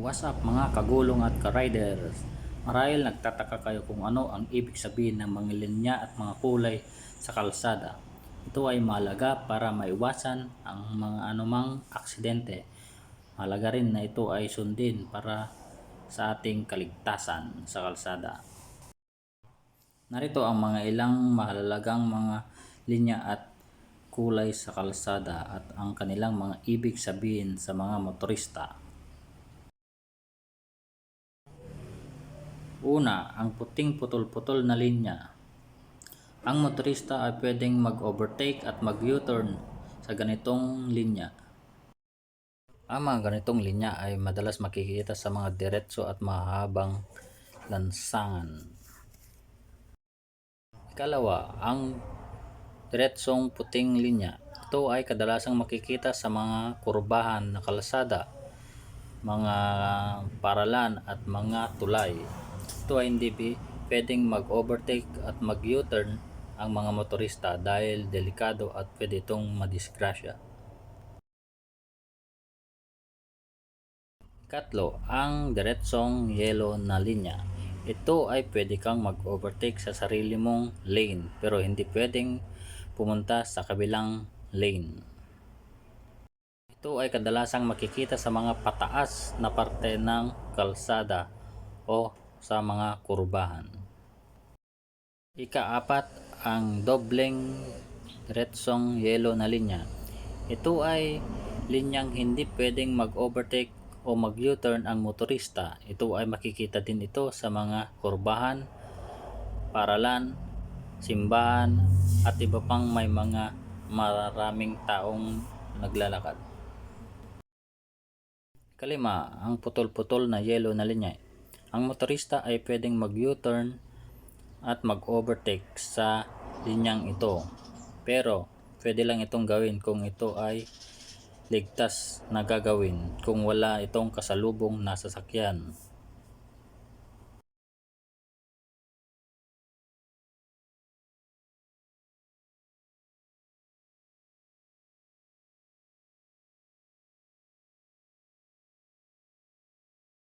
What's up mga kagulong at ka-riders? Marahil nagtataka kayo kung ano ang ibig sabihin ng mga linya at mga kulay sa kalsada. Ito ay mahalaga para maiwasan ang mga anumang aksidente. Mahalaga rin na ito ay sundin para sa ating kaligtasan sa kalsada. Narito ang mga ilang mahalagang mga linya at kulay sa kalsada at ang kanilang mga ibig sabihin sa mga motorista. Una, ang puting putol-putol na linya. Ang motorista ay pwedeng mag-overtake at mag-U-turn sa ganitong linya. Ang mga ganitong linya ay madalas makikita sa mga diretso at mahabang lansangan. Ikalawa, ang diretsong puting linya. Ito ay kadalasang makikita sa mga kurbahan na kalsada, mga paralan at mga tulay. Ito ay hindi pi- pwedeng mag-overtake at mag-U-turn ang mga motorista dahil delikado at pwede itong madisgrasya. Katlo, ang diretsong yellow na linya. Ito ay pwede kang mag-overtake sa sarili mong lane pero hindi pwedeng pumunta sa kabilang lane. Ito ay kadalasang makikita sa mga pataas na parte ng kalsada o sa mga kurbahan. Ikaapat, ang dobleng diretsong yellow na linya. Ito ay linyang hindi pwedeng mag-overtake o mag-U-turn ang motorista. Ito ay makikita din ito sa mga kurbahan, paralan, simbahan at iba pang may mga maraming taong naglalakad. Kalima, ang putol-putol na yellow na linya. Ang motorista ay pwedeng mag-U-turn at mag-overtake sa linyang ito. Pero pwede lang itong gawin kung ito ay ligtas na gagawin kung wala itong kasalubong na sasakyan.